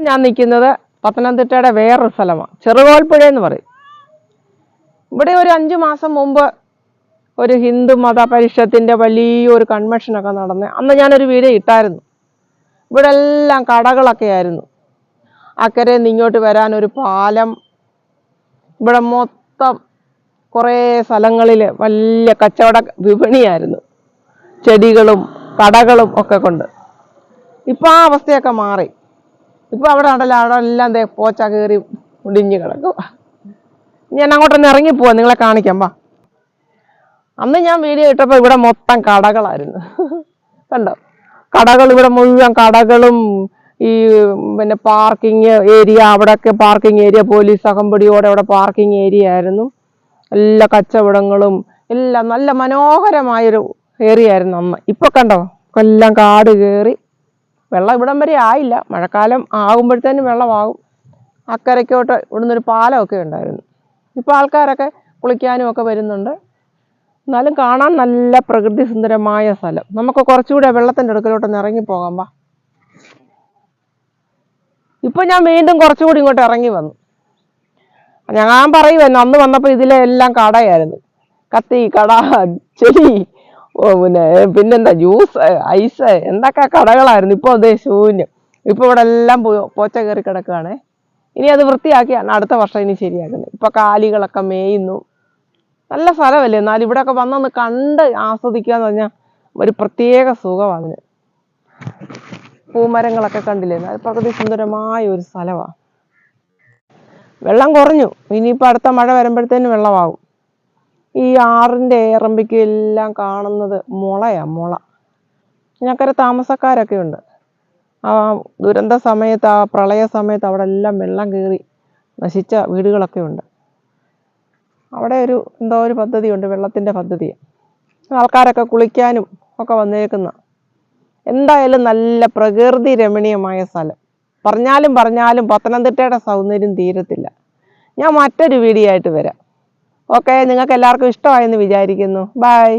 ഞാൻ നിൽക്കുന്നത് പത്തനംതിട്ടയുടെ വേറൊരു സ്ഥലമാണ്. ചെറുകോൽപ്പുഴ എന്ന് പറയും. ഇവിടെ ഒരു അഞ്ചു മാസം മുമ്പ് ഒരു ഹിന്ദു മത പരിഷത്തിന്റെ വലിയൊരു കൺവെൻഷനൊക്കെ നടന്ന് അന്ന് ഞാനൊരു വീഡിയോ ഇട്ടായിരുന്നു. ഇവിടെ എല്ലാം കടകളൊക്കെ ആയിരുന്നു. അക്കരെ നിങ്ങോട്ട് വരാൻ ഒരു പാലം. ഇവിടെ മൊത്തം കുറേ സ്ഥലങ്ങളിൽ വലിയ കച്ചവട വിപണിയായിരുന്നു. ചെടികളും കടകളും ഒക്കെ കൊണ്ട്. ഇപ്പം ആ അവസ്ഥയൊക്കെ മാറി. ഇപ്പം അവിടെ ഉണ്ടല്ലോ അവിടെ എല്ലാം ദേ പോച്ച കയറി മുടിഞ്ഞ് കിടക്കും. ഞാൻ അങ്ങോട്ടൊന്ന് ഇറങ്ങിപ്പോവാ നിങ്ങളെ കാണിക്കാം വാ. അന്ന് ഞാൻ വീഡിയോ ഇട്ടപ്പോൾ ഇവിടെ മൊത്തം കടകളായിരുന്നു. കണ്ടോ? കടകൾ ഇവിടെ മുഴുവൻ കടകളും ഈ പിന്നെ പാർക്കിംഗ് ഏരിയ അവിടെയൊക്കെ പാർക്കിംഗ് ഏരിയ പോലീസ് അകമ്പടിയോടെ അവിടെ പാർക്കിംഗ് ഏരിയ ആയിരുന്നു. എല്ലാ കച്ചവടങ്ങളും എല്ലാം നല്ല മനോഹരമായൊരു ഏരിയ ആയിരുന്നു അന്ന്. ഇപ്പൊ കണ്ടോ? എല്ലാം കാട് കയറി വെള്ളം ഇവിടം വരെ ആയില്ല. മഴക്കാലം ആകുമ്പോഴത്തേനും വെള്ളമാകും. അക്കരയ്ക്കോട്ട് ഇവിടുന്ന് ഒരു പാലമൊക്കെ ഉണ്ടായിരുന്നു. ഇപ്പോൾ ആൾക്കാരൊക്കെ കുളിക്കാനും ഒക്കെ വരുന്നുണ്ട്. എന്നാലും കാണാൻ നല്ല പ്രകൃതി സുന്ദരമായ സ്ഥലം. നമുക്ക് കുറച്ചുകൂടെ വെള്ളത്തിന്റെ അടുക്കലോട്ടൊന്ന് ഇറങ്ങിപ്പോകാം വാ. ഇപ്പം ഞാൻ വീണ്ടും കുറച്ചുകൂടി ഇങ്ങോട്ട് ഇറങ്ങി വന്നു. ഞാൻ പറയുമായിരുന്നു അന്ന് വന്നപ്പോൾ ഇതിലെ എല്ലാം കടയായിരുന്നു. കത്തി കട ചെടി പിന്നെ പിന്നെന്താ ജ്യൂസ് ഐസ് എന്തൊക്കെ കടകളായിരുന്നു ഇപ്പോൾ അതേ ശൂന്യം. ഇപ്പോൾ ഇവിടെ എല്ലാം പോച്ച കയറി കിടക്കുകയാണേ ഇനി അത് വൃത്തിയാക്കിയാണ് അടുത്ത വർഷം ഇനി ശരിയാക്കുന്നത്. ഇപ്പോൾ കാലികളൊക്കെ മേയുന്നു. നല്ല സ്ഥലമല്ലേ? എന്നാലും ഇവിടെയൊക്കെ വന്നൊന്ന് കണ്ട് ആസ്വദിക്കുക എന്ന് പറഞ്ഞാൽ ഒരു പ്രത്യേക സുഖമാണ് അതിന്. പൂമരങ്ങളൊക്കെ കണ്ടില്ലേ? എന്നാൽ പ്രകൃതി സുന്ദരമായ ഒരു സ്ഥലമാണ് വെള്ളം കുറഞ്ഞു. ഇനിയിപ്പോൾ അടുത്ത മഴ വരുമ്പോഴത്തേനും വെള്ളമാകും. ഈ ആറിന്റെ ഏറമ്പിക്ക് എല്ലാം കാണുന്നത് മുളയാ മുള. ഞക്കരെ താമസക്കാരൊക്കെ ഉണ്ട്. ആ ദുരന്ത സമയത്ത് ആ പ്രളയ സമയത്ത് അവിടെ എല്ലാം വെള്ളം കയറി നശിച്ച വീടുകളൊക്കെ ഉണ്ട്. അവിടെ ഒരു എന്തോ ഒരു പദ്ധതി ഉണ്ട് വെള്ളത്തിന്റെ പദ്ധതി. ആൾക്കാരൊക്കെ കുളിക്കാനും ഒക്കെ വന്നേക്കുന്ന. എന്തായാലും നല്ല പ്രകൃതി രമണീയമായ സ്ഥലം. പറഞ്ഞാലും പറഞ്ഞാലും പത്തനംതിട്ടയുടെ സൗന്ദര്യം തീരത്തില്ല. ഞാൻ മറ്റൊരു വീഡിയോ ആയിട്ട് വരാം. ഓക്കെ നിങ്ങൾക്ക് എല്ലാവർക്കും ഇഷ്ടമായെന്ന് വിചാരിക്കുന്നു. ബൈ